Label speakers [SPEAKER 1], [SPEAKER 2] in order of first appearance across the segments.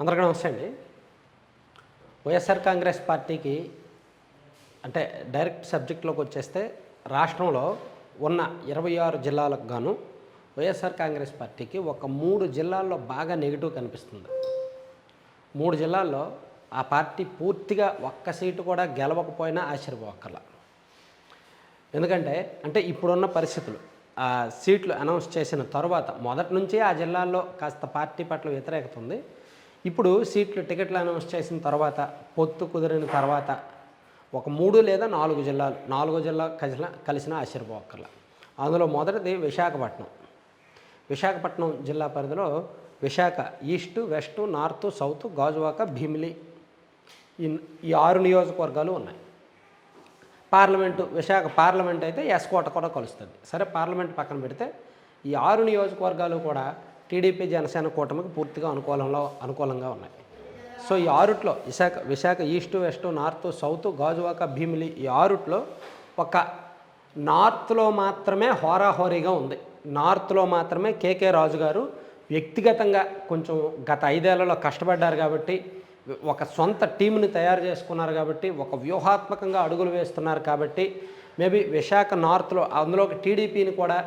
[SPEAKER 1] అందరికీ నమస్తే అండి. వైఎస్ఆర్ కాంగ్రెస్ పార్టీకి అంటే డైరెక్ట్ సబ్జెక్ట్లోకి వచ్చేస్తే రాష్ట్రంలో ఉన్న ఇరవై ఆరు జిల్లాలకు గాను వైఎస్ఆర్ కాంగ్రెస్ పార్టీకి ఒక మూడు జిల్లాల్లో బాగా నెగిటివ్ కనిపిస్తుంది. మూడు జిల్లాల్లో ఆ పార్టీ పూర్తిగా ఒక్క సీటు కూడా గెలవకపోయినా ఆశ్చర్యపోకల ఎందుకంటే అంటే ఇప్పుడున్న పరిస్థితులు ఆ సీట్లు అనౌన్స్ చేసిన తర్వాత మొదటి నుంచే ఆ జిల్లాల్లో కాస్త పార్టీ పట్ల వ్యతిరేకత ఉంది. ఇప్పుడు సీట్లు టికెట్లు అనౌన్స్ చేసిన తర్వాత పొత్తు కుదిరిన తర్వాత ఒక మూడు లేదా నాలుగు జిల్లాలు నాలుగో జిల్లా కలిసిన కలిసిన ఆశ్చర్యపోక్కర్ల. అందులో మొదటిది విశాఖపట్నం. విశాఖపట్నం జిల్లా పరిధిలో Visakha east west north south Gajuwaka Bheemili ఈ ఈ ఆరు నియోజకవర్గాలు ఉన్నాయి. పార్లమెంటు విశాఖ పార్లమెంట్ అయితే ఎస్కోట కూడా కలుస్తుంది. సరే పార్లమెంట్ పక్కన పెడితే ఈ ఆరు నియోజకవర్గాలు కూడా టీడీపీ జనసేన కూటమికి పూర్తిగా అనుకూలంలో అనుకూలంగా ఉన్నాయి. సో ఈ ఆరుట్లో Visakha Visakha east west north south Gajuwaka Bheemili ఈ ఆరుట్లో ఒక నార్త్లో మాత్రమే హోరాహోరీగా ఉంది. నార్త్లో మాత్రమే కేకే రాజు గారు వ్యక్తిగతంగా కొంచెం గత ఐదేళ్ళలో కష్టపడ్డారు కాబట్టి ఒక సొంత టీంని తయారు చేసుకున్నారు కాబట్టి ఒక వ్యూహాత్మకంగా అడుగులు వేస్తున్నారు కాబట్టి మేబీ విశాఖ నార్త్లో అందులోకి టీడీపీని కూడా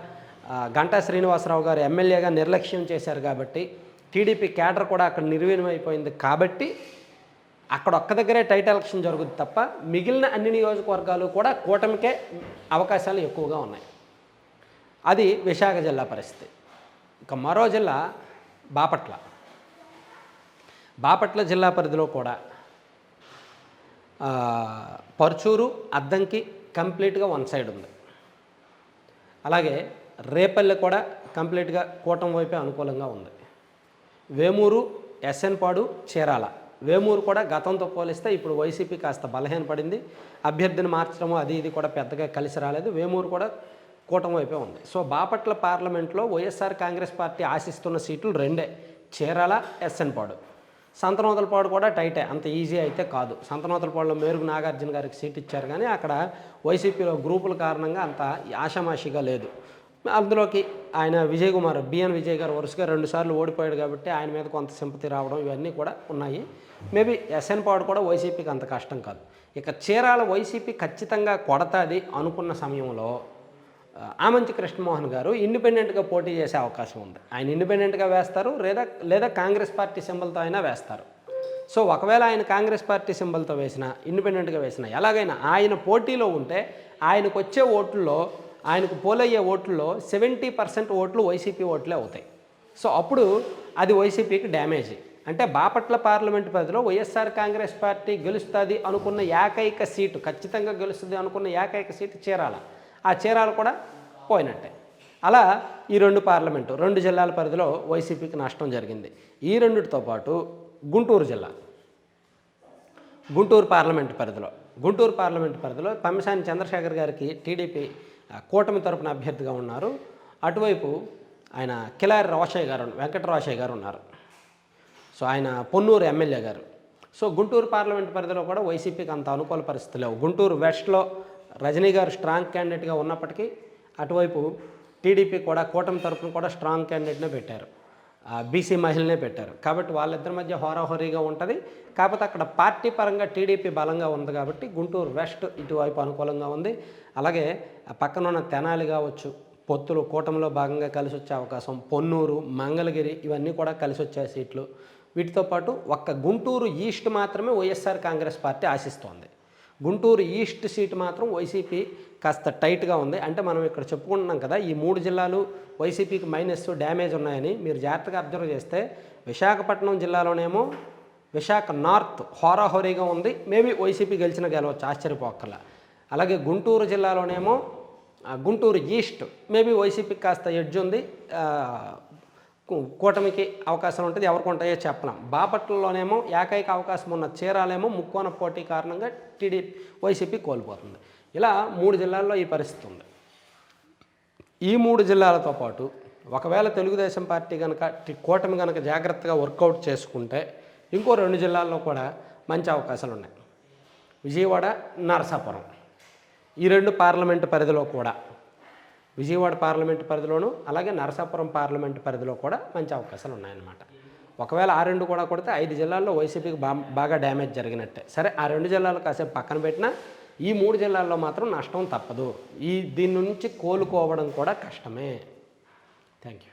[SPEAKER 1] గంటా శ్రీనివాసరావు గారు ఎమ్మెల్యేగా నిర్లక్ష్యం చేశారు కాబట్టి టీడీపీ క్యాడర్ కూడా అక్కడ నిర్వీణం కాబట్టి అక్కడ ఒక్క దగ్గరే టైట్ ఎలక్షన్ జరుగుతుంది తప్ప మిగిలిన అన్ని నియోజకవర్గాలు కూడా కూటమికే అవకాశాలు ఎక్కువగా ఉన్నాయి. అది విశాఖ జిల్లా పరిస్థితి. ఇక మరో జిల్లా బాపట్ల. బాపట్ల జిల్లా పరిధిలో కూడా పరుచూరు పర్చూరు అద్దంకి కంప్లీట్గా వన్ సైడ్ ఉంది. అలాగే రేపల్లె కూడా కంప్లీట్గా కూటం వైపే అనుకూలంగా ఉంది. వేమూరు ఎస్ఎన్పాడు చీరాల. వేమూరు కూడా గతంతో పోలిస్తే ఇప్పుడు వైసీపీ కాస్త బలహీనపడింది అభ్యర్థిని మార్చడము అది ఇది కూడా పెద్దగా కలిసి రాలేదు. వేమూరు కూడా కూటమి వైపే ఉంది. సో బాపట్ల పార్లమెంట్లో వైఎస్ఆర్ కాంగ్రెస్ పార్టీ ఆశిస్తున్న సీట్లు రెండే చీరాల ఎస్ఎన్పాడు. సంతనోతలపాడు కూడా టైటే అంత ఈజీ అయితే కాదు. సంతనోతలపాడులో మేరుగు నాగార్జున గారికి సీట్ ఇచ్చారు కానీ అక్కడ వైసీపీలో గ్రూపుల కారణంగా అంత ఆషామాషిగా లేదు. అందులోకి ఆయన విజయ్ కుమార్ బిఎన్ విజయ్ గారు వరుసగా రెండుసార్లు ఓడిపోయాడు కాబట్టి ఆయన మీద కొంత సింపతి రావడం ఇవన్నీ కూడా ఉన్నాయి. మేబీ ఎస్ఎన్ పాడు కూడా వైసీపీకి అంత కష్టం కాదు. ఇక చీరాల వైసీపీ ఖచ్చితంగా కొడతాది అనుకున్న సమయంలో ఆమంచి కృష్ణమోహన్ గారు ఇండిపెండెంట్గా పోటీ చేసే అవకాశం ఉంది. ఆయన ఇండిపెండెంట్గా వేస్తారు లేదా లేదా కాంగ్రెస్ పార్టీ సింబల్తో అయినా వేస్తారు. సో ఒకవేళ ఆయన కాంగ్రెస్ పార్టీ సింబల్తో వేసిన ఇండిపెండెంట్గా వేసిన ఎలాగైనా ఆయన పోటీలో ఉంటే ఆయనకు వచ్చే ఓట్లలో ఆయనకు పోలయ్యే ఓట్లలో సెవెంటీ పర్సెంట్ ఓట్లు వైసీపీ ఓట్లే అవుతాయి. సో అప్పుడు అది వైసీపీకి డ్యామేజ్. అంటే బాపట్ల పార్లమెంట్ పరిధిలో వైఎస్ఆర్ కాంగ్రెస్ పార్టీ గెలుస్తుంది అనుకున్న ఏకైక సీటు ఖచ్చితంగా గెలుస్తుంది అనుకున్న ఏకైక సీటు చీరాల. ఆ చీరాల కూడా పోయినట్టే. అలా ఈ రెండు పార్లమెంటు రెండు జిల్లాల పరిధిలో వైసీపీకి నష్టం జరిగింది. ఈ రెండిటితో పాటు గుంటూరు జిల్లా. గుంటూరు పార్లమెంట్ పరిధిలో గుంటూరు పార్లమెంట్ పరిధిలో పమ్మసాని చంద్రశేఖర్ గారికి టీడీపీ కూటమి తరపున అభ్యర్థిగా ఉన్నారు. అటువైపు ఆయన కిలారి రాషయ్య గారు వెంకట రోషయ్య గారు ఉన్నారు. సో ఆయన పొన్నూరు ఎమ్మెల్యే గారు. సో గుంటూరు పార్లమెంట్ పరిధిలో కూడా వైసీపీకి అంత అనుకూల పరిస్థితి లేవు. గుంటూరు వెస్ట్లో రజనీ గారు స్ట్రాంగ్ క్యాండిడేట్గా ఉన్నప్పటికీ అటువైపు టీడీపీ కూడా కూటమి తరపున కూడా స్ట్రాంగ్ క్యాండిడేట్నే పెట్టారు. బీసీ మహిళనే పెట్టారు. కాబట్టి వాళ్ళిద్దరి మధ్య హోరాహోరీగా ఉంటుంది. కాకపోతే అక్కడ పార్టీ పరంగా టీడీపీ బలంగా ఉంది కాబట్టి గుంటూరు వెస్ట్ ఇటువైపు అనుకూలంగా ఉంది. అలాగే పక్కనున్న పక్కన ఉన్న తెనాలి కావచ్చు పొత్తులు కూటమిలో భాగంగా కలిసి వచ్చే అవకాశం పొన్నూరు మంగళగిరి ఇవన్నీ కూడా కలిసి వచ్చే సీట్లు. వీటితో పాటు ఒక్క గుంటూరు ఈస్ట్ మాత్రమే వైఎస్ఆర్ కాంగ్రెస్ పార్టీ ఆశిస్తోంది. గుంటూరు ఈస్ట్ సీటు మాత్రం వైసీపీ కాస్త టైట్గా ఉంది. అంటే మనం ఇక్కడ చెప్పుకుంటున్నాం కదా ఈ మూడు జిల్లాలు వైసీపీకి మైనస్ డ్యామేజ్ ఉన్నాయని మీరు జాగ్రత్తగా అబ్జర్వ్ చేస్తే విశాఖపట్నం జిల్లాలోనేమో విశాఖ నార్త్ హోరాహోరీగా ఉంది. మేబీ వైసీపీ గెలిచిన గెలవచ్చు ఆశ్చర్యపోక్కల అలాగే గుంటూరు జిల్లాలోనేమో గుంటూరు ఈస్ట్ మేబీ వైసీపీకి కాస్త ఎడ్జ్ ఉంది. కూటమికి అవకాశం ఉంటుంది ఎవరికి ఉంటాయో చెప్పలేం. బాపట్లలోనేమో ఏకైక అవకాశం ఉన్న చీరాలేమో ముక్కోన పోటీ కారణంగా టీడీ వైసీపీ కోల్పోతుంది. ఇలా మూడు జిల్లాల్లో ఈ పరిస్థితి ఉంది. ఈ మూడు జిల్లాలతో పాటు ఒకవేళ తెలుగుదేశం పార్టీ కనుక కూటమి కనుక జాగ్రత్తగా వర్కౌట్ చేసుకుంటే ఇంకో రెండు జిల్లాల్లో కూడా మంచి అవకాశాలు ఉన్నాయి. విజయవాడ నరసాపురం. ఈ రెండు పార్లమెంటు పరిధిలో కూడా విజయవాడ పార్లమెంటు పరిధిలోను అలాగే నరసాపురం పార్లమెంటు పరిధిలో కూడా మంచి అవకాశాలు ఉన్నాయన్నమాట. ఒకవేళ ఆ రెండు కూడా కొడితే ఐదు జిల్లాల్లో వైసీపీకి బా బాగా డ్యామేజ్ జరిగినట్టే. సరే ఆ రెండు జిల్లాలు కాసేపు పక్కన పెట్టినా ఈ మూడు జిల్లాల్లో మాత్రం నష్టం తప్పదు. ఈ దీని నుంచి కోలుకోవడం కూడా కష్టమే. Thank you